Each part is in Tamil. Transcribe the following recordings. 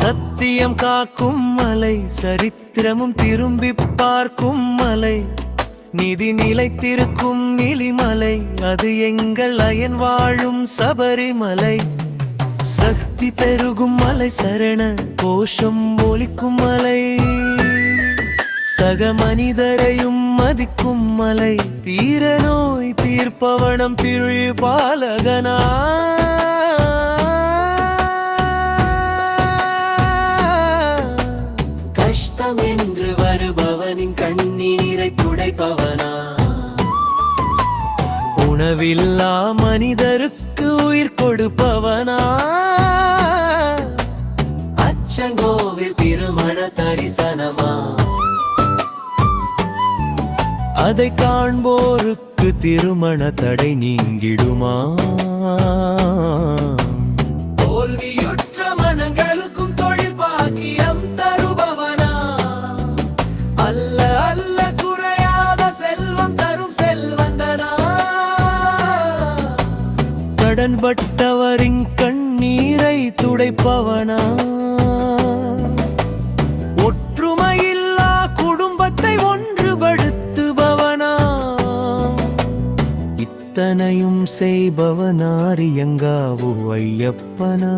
சத்தியம் காக்கும் மலை சரித்திரமும் திரும்பி பார்க்கும் மலை. நிதி நிலைத்திருக்கும் நிலிமலை அது எங்கள் அயன் வாழும் சபரிமலை. சக்தி பெருகும் மலை சரண கோஷம் ஒலிக்கும் மலை. சக மனிதரையும் மதிக்கும் மலை தீர நோய் தீர்ப்பவனம் திரு பாலகனா என்று வருபவனின் கண்ணீரை துடைப்பவனா. உணவில்லா மனிதருக்கு உயிர் கொடுப்பவனா. அச்சங்கோவில் திருமண தரிசனமா. அதை காண்போருக்கு திருமண தடை நீங்கிடுமா. கடன்பட்டவரின் கண்ணீரை துடைப்பவனா? ஒற்றுமையில்லா குடும்பத்தை ஒன்றுபடுத்துபவனா? இத்தனையும் செய்பவனாரியங்காவு ஐயப்பனா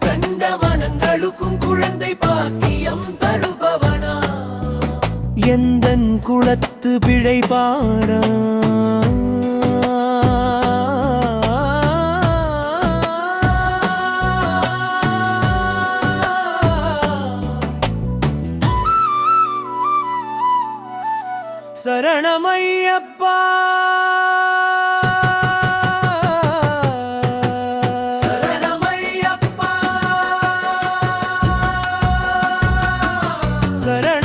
கண்ட மனங்களுக்கும் குழந்தை பாக்கியம் தருபவனா எந்தன் குளத்து பிழைப்பாரா சரணமையப்பா. சரண